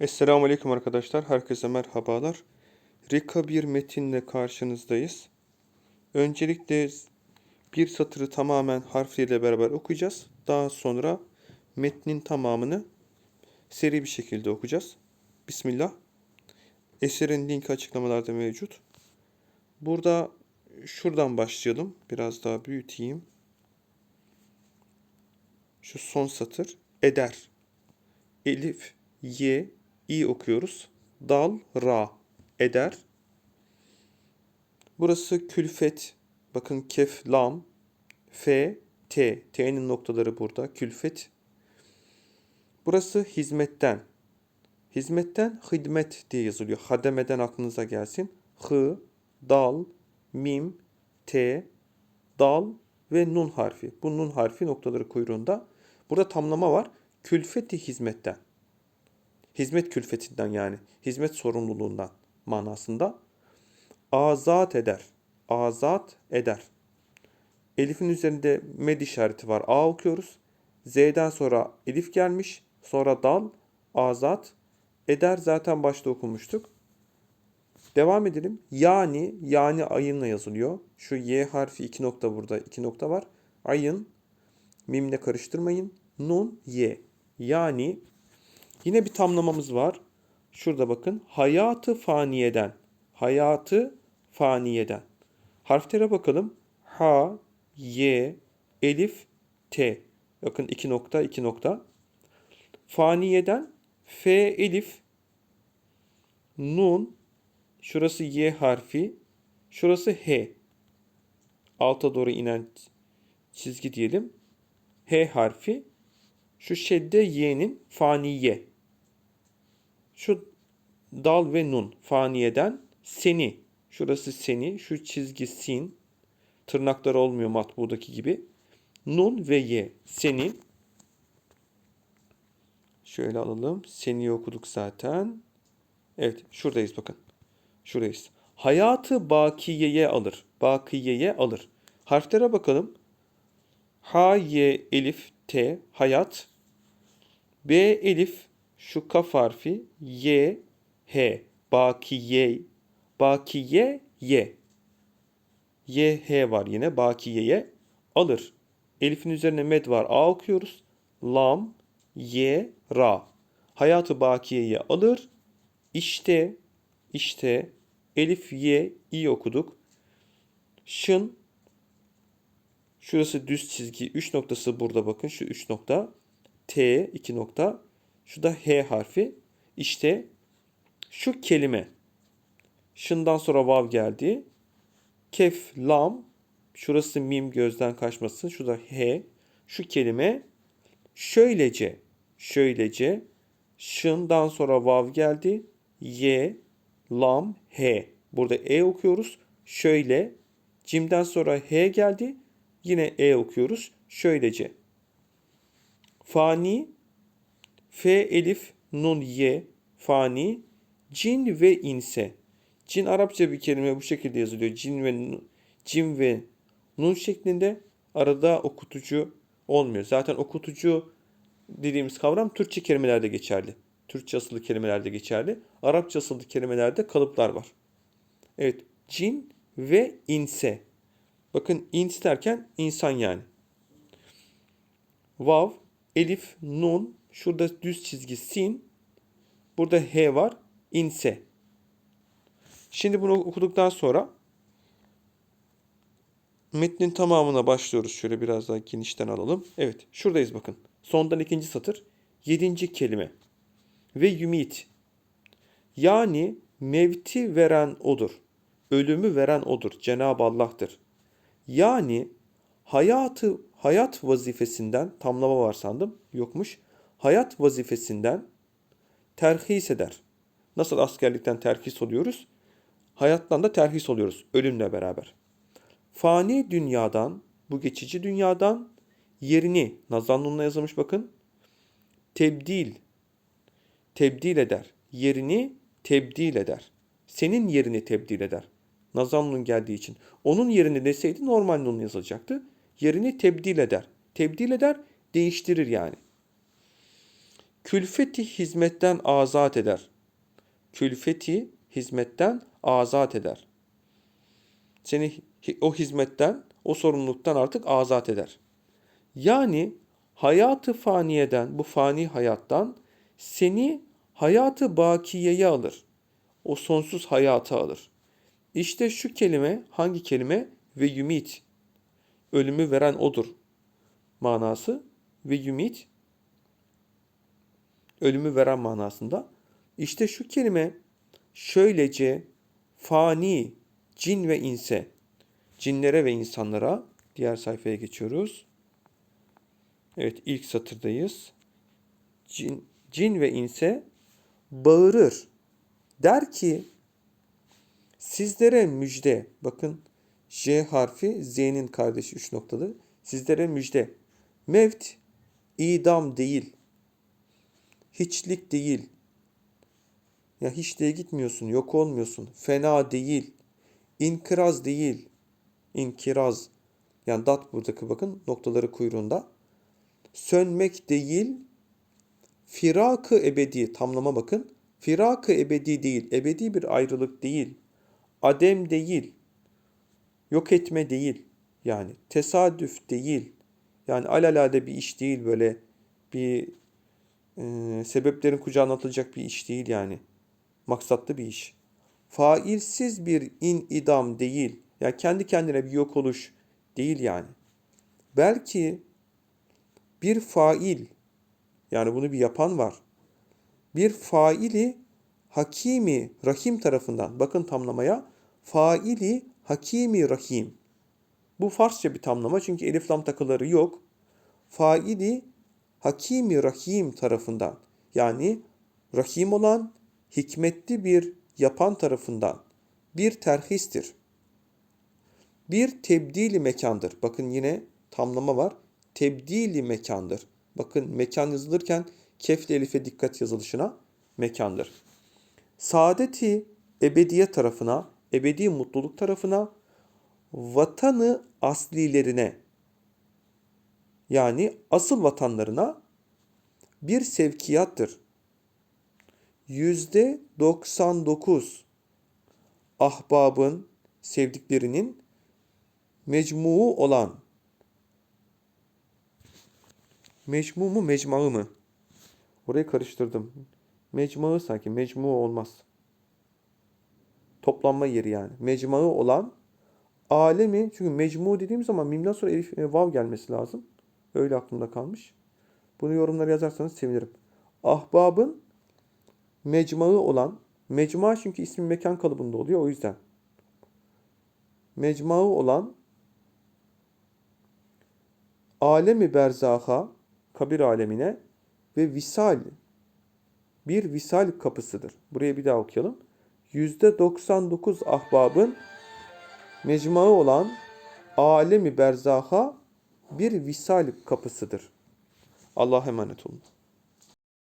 Esselamu Aleyküm arkadaşlar. Herkese merhabalar. Rika bir metinle karşınızdayız. Öncelikle bir satırı tamamen harfleriyle beraber okuyacağız. Daha sonra metnin tamamını seri bir şekilde okuyacağız. Bismillah. Eserin linki açıklamalarda mevcut. Burada şuradan başlayalım. Biraz daha büyüteyim. Şu son satır. Eder. Elif, Y, İ okuyoruz. Dal, Ra. Eder. Burası külfet. Bakın kef, lam. F, T. T'nin noktaları burada. Külfet. Burası hizmetten. Hizmetten hidmet diye yazılıyor. Hademeden aklınıza gelsin. Hı, dal, mim, t, dal ve nun harfi. Bu nun harfi noktaları kuyruğunda. Burada tamlama var. Külfeti hizmetten. Hizmet külfetinden yani. Hizmet sorumluluğundan manasında. Azat eder. Azat eder. Elif'in üzerinde med işareti var. A okuyoruz. Z'den sonra elif gelmiş. Sonra dal, azat, eder zaten başta okumuştuk. Devam edelim. Yani, yani ayınla yazılıyor. Şu Y harfi iki nokta burada, iki nokta var. Ayın, mimle karıştırmayın. Nun, Y. Yani, yine bir tamlamamız var. Şurada bakın. Hayatı faniyeden. Hayatı faniyeden. Harflere bakalım. H, Y, Elif, T. Bakın iki nokta, iki nokta. Faniyeden F elif, nun, şurası Y harfi, şurası H. Alta doğru inen çizgi diyelim. H harfi, şu şedde Y'nin faniye. Şu dal ve nun faniyeden seni. Şurası seni, şu çizgi sin. Tırnaklar olmuyor matbuğdaki gibi. Nun ve Y. Seni. Şöyle alalım. Seni okuduk zaten. Evet şuradayız bakın. Şuradayız. Hayatı bakiyeye alır. Bakiyeye alır. Harflere bakalım. H, Y, Elif, T, hayat. B, Elif, şu kaf harfi. Y, H, bakiye, bakiye, Y. Y, H var yine. Bakiyeye alır. Elif'in üzerine med var. A okuyoruz. Lam, ye, ra. Hayatı bakiyeyi alır. İşte, işte, elif, ye, i okuduk. Şın, şurası düz çizgi. Üç noktası burada bakın. Şu üç nokta. T, iki nokta. Şu da H harfi. İşte şu kelime. Şından sonra vav geldi. Kef, lam. Şurası mim gözden kaçmasın. Şu da H. Şu kelime şöylece şöylece şından sonra vav geldi. Y, lam, h. Burada e okuyoruz. Şöyle. Cimden sonra h geldi. Yine e okuyoruz. Şöylece. Fani, f elif, nun ye, fani, cin ve inse. Cin Arapça bir kelime bu şekilde yazılıyor. Cin ve cin ve nun şeklinde arada okutucu olmuyor. Zaten okutucu dediğimiz kavram Türkçe kelimelerde geçerli. Türkçe asıllı kelimelerde geçerli. Arapça asıllı kelimelerde kalıplar var. Evet, cin ve inse. Bakın ins derken insan yani. Vav, elif, nun, şurada düz çizgi sin, burada h var, inse. Şimdi bunu okuduktan sonra metnin tamamına başlıyoruz. Şöyle biraz daha genişten alalım. Evet, şuradayız bakın. Sondan ikinci satır. Yedinci kelime. Ve yumit. Yani mevti veren odur. Ölümü veren odur. Cenab-ı Allah'tır. Yani hayatı hayat vazifesinden tamlama var sandım. Yokmuş. Hayat vazifesinden terhis eder. Nasıl askerlikten terhis oluyoruz? Hayattan da terhis oluyoruz ölümle beraber. Fani dünyadan, bu geçici dünyadan yerini nazanlunla yazılmış bakın. Tebdil. Tebdil eder. Yerini tebdil eder. Senin yerini tebdil eder. Nazanlun geldiği için. Onun yerini deseydi normal nun yazılacaktı. Yerini tebdil eder. Tebdil eder, değiştirir yani. Külfeti hizmetten azat eder. Külfeti hizmetten azat eder. Seni o hizmetten, o sorumluluktan artık azat eder. Yani hayatı faniyeden, bu fani hayattan seni hayatı bakiyeye alır. O sonsuz hayata alır. İşte şu kelime hangi kelime? Ve yumit. Ölümü veren odur. Manası ve yumit ölümü veren manasında. İşte şu kelime şöylece fani cin ve inse cinlere ve insanlara diğer sayfaya geçiyoruz. Evet ilk satırdayız. Cin, cin ve inse bağırır. Der ki sizlere müjde. Bakın J harfi Z'nin kardeşi 3 noktalı. Sizlere müjde. Mevt idam değil. Hiçlik değil. Ya hiçliğe gitmiyorsun, yok olmuyorsun. Fena değil. İnkiraz değil. İnkiraz. Yani dat buradaki bakın noktaları kuyruğunda. Sönmek değil. Firakı ebedi. Tamlama bakın. Firakı ebedi değil. Ebedi bir ayrılık değil. Adem değil. Yok etme değil. Yani tesadüf değil. Yani alalade bir iş değil böyle bir e, sebeplerin kucağına atılacak bir iş değil yani. Maksatlı bir iş. Failsiz bir in idam değil. Yani kendi kendine bir yok oluş değil yani. Belki bir fail yani bunu bir yapan var. Bir faili hakimi rahim tarafından bakın tamlamaya faili hakimi rahim. Bu Farsça bir tamlama çünkü elif lam takıları yok. Faili Hakimi Rahim tarafından yani Rahim olan hikmetli bir yapan tarafından bir terhistir. Bir tebdili mekandır. Bakın yine tamlama var. Tebdili mekandır. Bakın mekan yazılırken kefli elife dikkat yazılışına mekandır. Saadeti ebediye tarafına, ebedi mutluluk tarafına, vatanı aslilerine yani asıl vatanlarına bir sevkiyattır. Yüzde 99 ahbabın, sevdiklerinin mecmuu olan mecmu mu mecmağı mı? Orayı karıştırdım. Mecmağı sanki mecmu olmaz. Toplanma yeri yani. Mecmağı olan alemi çünkü mecmu dediğim zaman mimden sonra elif e, vav gelmesi lazım. Öyle aklımda kalmış. Bunu yorumlara yazarsanız sevinirim. Ahbabın mecmağı olan, mecma çünkü ismi mekan kalıbında oluyor o yüzden. Mecmağı olan alemi berzaha, kabir alemine ve visal bir visal kapısıdır. Buraya bir daha okuyalım. %99 ahbabın mecmağı olan alemi berzaha bir visal kapısıdır. Allah'a emanet olun.